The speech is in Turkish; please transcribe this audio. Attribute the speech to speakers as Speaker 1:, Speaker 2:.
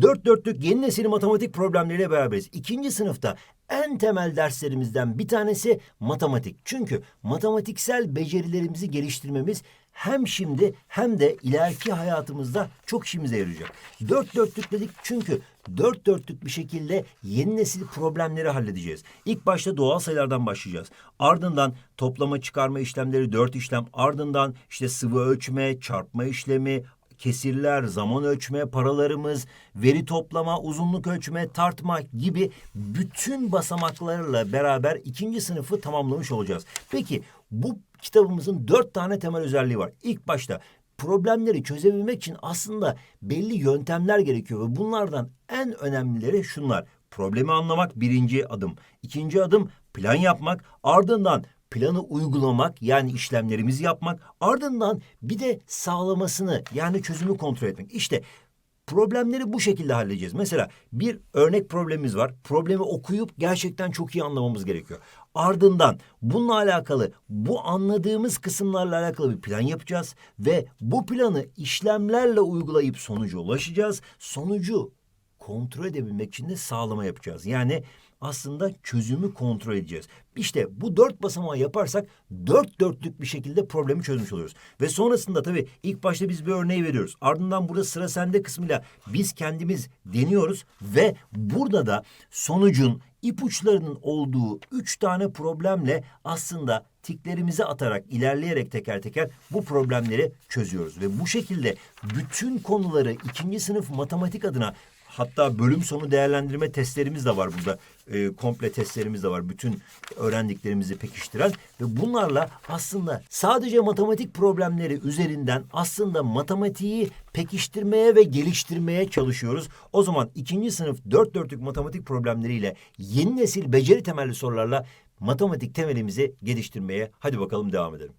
Speaker 1: Dört dörtlük yeni nesil matematik problemleriyle beraberiz. İkinci sınıfta en temel derslerimizden bir tanesi matematik. Çünkü matematiksel becerilerimizi geliştirmemiz hem şimdi hem de ileriki hayatımızda çok işimize yarayacak. Dört dörtlük dedik çünkü dört dörtlük bir şekilde yeni nesil problemleri halledeceğiz. İlk başta doğal sayılardan başlayacağız. Ardından toplama çıkarma işlemleri dört işlem. Ardından işte sıvı ölçme, çarpma işlemi, kesirler, zaman ölçme, paralarımız, veri toplama, uzunluk ölçme, tartma gibi bütün basamaklarla beraber ikinci sınıfı tamamlamış olacağız. Peki bu kitabımızın dört tane temel özelliği var. İlk başta problemleri çözebilmek için aslında belli yöntemler gerekiyor ve bunlardan en önemlileri şunlar. Problemi anlamak birinci adım. İkinci adım plan yapmak. Ardından planı uygulamak yani işlemlerimizi yapmak. Ardından bir de sağlamasını yani çözümü kontrol etmek. İşte problemleri bu şekilde halledeceğiz. Mesela bir örnek problemimiz var. Problemi okuyup gerçekten çok iyi anlamamız gerekiyor. Ardından bununla alakalı bu anladığımız kısımlarla alakalı bir plan yapacağız ve bu planı işlemlerle uygulayıp sonuca ulaşacağız. Sonucu kontrol edebilmek için de sağlama yapacağız. Yani aslında çözümü kontrol edeceğiz. İşte bu dört basamağı yaparsak dört dörtlük bir şekilde problemi çözmüş oluyoruz. Ve sonrasında tabii ilk başta biz bir örneği veriyoruz. Ardından burada sıra sende kısmıyla biz kendimiz deniyoruz ve burada da sonucun ipuçlarının olduğu üç tane problemle aslında tiklerimizi atarak, ilerleyerek teker teker bu problemleri çözüyoruz. Ve bu şekilde bütün konuları ikinci sınıf matematik adına Hatta bölüm sonu değerlendirme testlerimiz de var burada. E, komple testlerimiz de var. Bütün öğrendiklerimizi pekiştiren ve bunlarla aslında sadece matematik problemleri üzerinden aslında matematiği pekiştirmeye ve geliştirmeye çalışıyoruz. O zaman ikinci sınıf dört dörtlük matematik problemleriyle yeni nesil beceri temelli sorularla matematik temelimizi geliştirmeye hadi bakalım devam edelim.